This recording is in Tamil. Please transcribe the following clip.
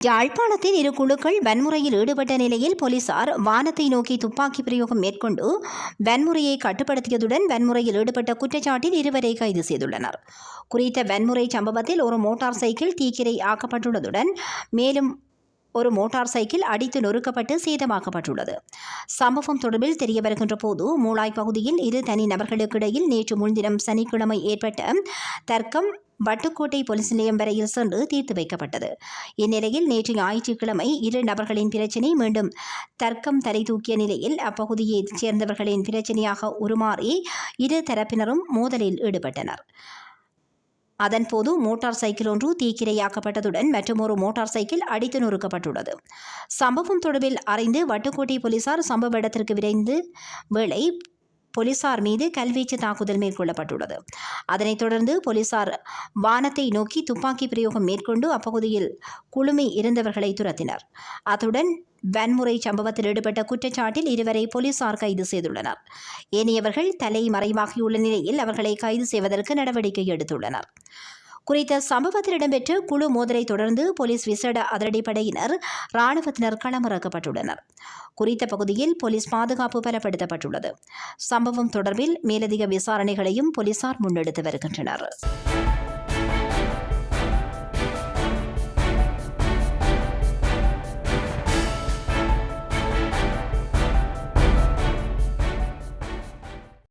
யாழ்ப்பாணத்தில் இரு குழுக்கள் வன்முறையில் ஈடுபட்ட நிலையில் போலீசார் வானத்தை நோக்கி துப்பாக்கி பிரயோகம் மேற்கொண்டு வன்முறையை கட்டுப்படுத்தியதுடன் வன்முறையில் ஈடுபட்ட குற்றச்சாட்டில் இருவரை கைது செய்துள்ளனர். குறித்த வன்முறை சம்பவத்தில் ஒரு மோட்டார் சைக்கிள் தீக்கிரை ஆக்கப்பட்டுள்ளதுடன் மேலும் ஒரு மோட்டார் சைக்கிள் அடித்து நொறுக்கப்பட்டு சேதமாக்கப்பட்டுள்ளது. சம்பவம் தொடர்பில் தெரிய வருகின்ற போது மூளாய் பகுதியில் இரு தனி நபர்களுக்கிடையில் நேற்று முன்தினம் சனிக்கிழமை ஏற்பட்ட தர்க்கம் வட்டுக்கோட்டை போலீஸ் நிலையம் வரையில் சென்று தீர்த்து வைக்கப்பட்டது. இந்நிலையில் நேற்று ஞாயிற்றுக்கிழமை இரு நபர்களின் பிரச்சினை மீண்டும் தர்க்கம் தலை தூக்கிய நிலையில் அப்பகுதியைச் சேர்ந்தவர்களின் பிரச்சனையாக உருமாறி இரு தரப்பினரும் மோதலில் ஈடுபட்டனர். அதன்போது மோட்டார் சைக்கிள் ஒன்று தீக்கிரையாக்கப்பட்டதுடன் மற்றொரு மோட்டார் சைக்கிள் அடித்து நொறுக்கப்பட்டுள்ளது. சம்பவம் தொடர்பில் அறிந்து வட்டுக்கோட்டை போலீசார் சம்பவ இடத்திற்கு விரைந்து வேளை போலீசார் மீது கல்வீச்சு தாக்குதல் மேற்கொள்ளப்பட்டுள்ளது. அதனைத் தொடர்ந்து போலீசார் வானத்தை நோக்கி துப்பாக்கி பிரயோகம் மேற்கொண்டு அப்பகுதியில் குழுமி இருந்தவர்களை துரத்தினர். அத்துடன் வன்முறை சம்பவத்தில் ஈடுபட்ட குற்றச்சாட்டில் இருவரை போலீசார் கைது செய்துள்ளனர். ஏனையவர்கள் தலை மறைவாகியுள்ள நிலையில் அவர்களை கைது செய்வதற்கு நடவடிக்கை எடுத்துள்ளனர். குறித்த சம்பவத்தில் இடம்பெற்ற குழு மோதலை தொடர்ந்து போலீஸ் விசேட அதிரடிப்படையினர் இராணுவத்தினர் களமிறக்கப்பட்டுள்ளனர். குறித்த பகுதியில் போலீஸ் பாதுகாப்பு பலப்படுத்தப்பட்டுள்ளது. சம்பவம் தொடர்பில் மேலதிக விசாரணைகளையும் போலீசார் முன்னெடுத்து வருகின்றனர்.